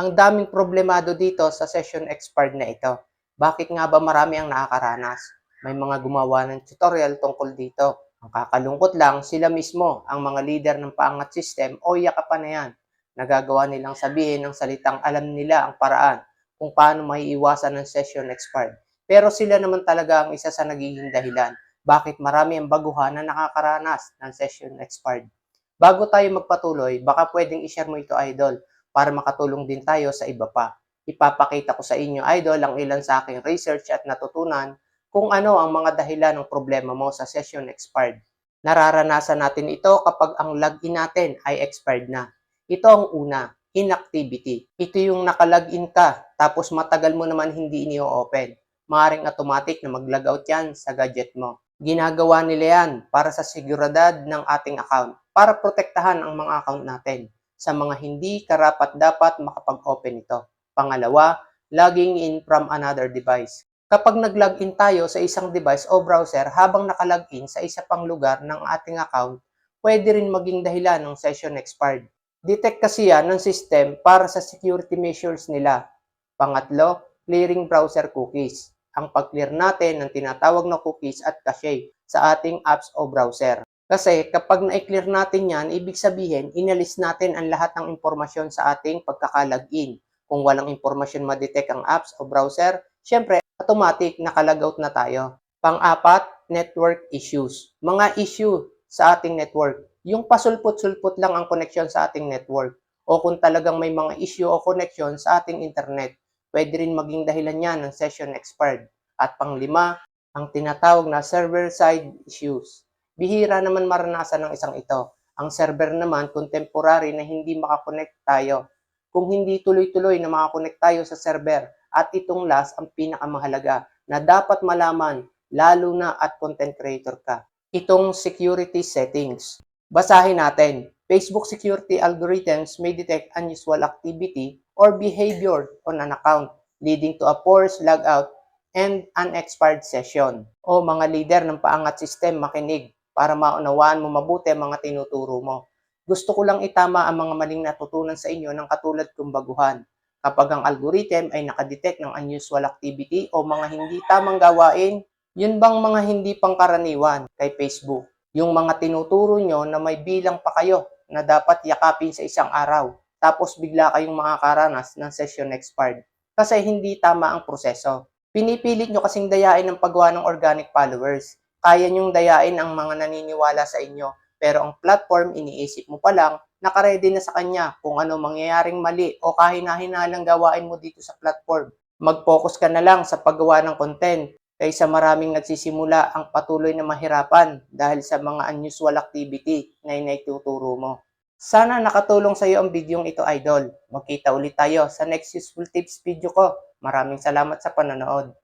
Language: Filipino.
Ang daming problemado dito sa session expired na ito. Bakit nga ba marami ang nakakaranas? May mga gumawa ng tutorial tungkol dito. Ang kakalungkot lang, sila mismo, ang mga leader ng paangat system o yakapan na yan. Nagagawa nilang sabihin ng salitang alam nila ang paraan kung paano maiiwasan ng session expired. Pero sila naman talaga ang isa sa nagiging dahilan bakit marami ang baguhan na nakakaranas ng session expired. Bago tayo magpatuloy, baka pwedeng i-share mo ito, idol, para makatulong din tayo sa iba pa. Ipapakita ko sa inyo, idol, ang ilan sa aking research at natutunan kung ano ang mga dahilan ng problema mo sa session expired. Nararanasan natin ito kapag ang login natin ay expired na. Ito ang una, inactivity. Ito yung nakalagin ka, tapos matagal mo naman hindi ini-open. Maaring automatic na mag-logout yan sa gadget mo. Ginagawa nila yan para sa seguridad ng ating account, para protektahan ang mga account natin sa mga hindi karapat dapat makapag-open ito. Pangalawa, logging in from another device. Kapag nag-login tayo sa isang device o browser habang nakalogin sa isa pang lugar ng ating account, pwede rin maging dahilan ng session expired. Detect kasi yan ng system para sa security measures nila. Pangatlo, clearing browser cookies. Ang pag-clear natin ng tinatawag na cookies at cache sa ating apps o browser. Kasi kapag na-clear natin yan, ibig sabihin, inalis natin ang lahat ng impormasyon sa ating pagkakalagin. Kung walang impormasyon ma-detect ang apps o browser, syempre, automatic nakalogout na tayo. Pang-apat, network issues. Mga issue sa ating network. Yung pasulpot-sulpot lang ang connection sa ating network. O kung talagang may mga issue o connection sa ating internet, pwede rin maging dahilan yan ng session expired. At panglima, ang tinatawag na server-side issues. Bihira naman maranasan ng isang ito. Ang server naman, contemporary na hindi makakonect tayo. Kung hindi tuloy-tuloy na makakonect tayo sa server, at itong last ang pinakamahalaga na dapat malaman lalo na at content creator ka. Itong security settings. Basahin natin. Facebook security algorithms may detect unusual activity or behavior on an account leading to a forced logout and unexpired session. O mga leader ng paangat system makinig para maunawaan mo mabuti ang mga tinuturo mo. Gusto ko lang itama ang mga maling natutunan sa inyo ng katulad kong baguhan kapag ang algorithm ay nakadetect ng unusual activity o mga hindi tamang gawain, yun bang mga hindi pangkaraniwan kay Facebook? Yung mga tinuturo nyo na may bilang pa kayo na dapat yakapin sa isang araw, tapos bigla kayong makakaranas ng session expired kasi hindi tama ang proseso. Pinipilit nyo kasing dayain ang paggawa ng organic followers. Kaya nyong dayain ang mga naniniwala sa inyo, pero ang platform iniisip mo pa lang nakaredy na sa kanya kung ano mangyayaring mali o kahina-hinalang gawain mo dito sa platform. Mag-focus ka na lang sa paggawa ng content kaysa maraming nagsisimula ang patuloy na mahirapan dahil sa mga unusual activity na inaituturo mo. Sana nakatulong sa iyo ang bidyong ito, idol. Magkita ulit tayo sa next useful tips video ko. Maraming salamat sa panonood.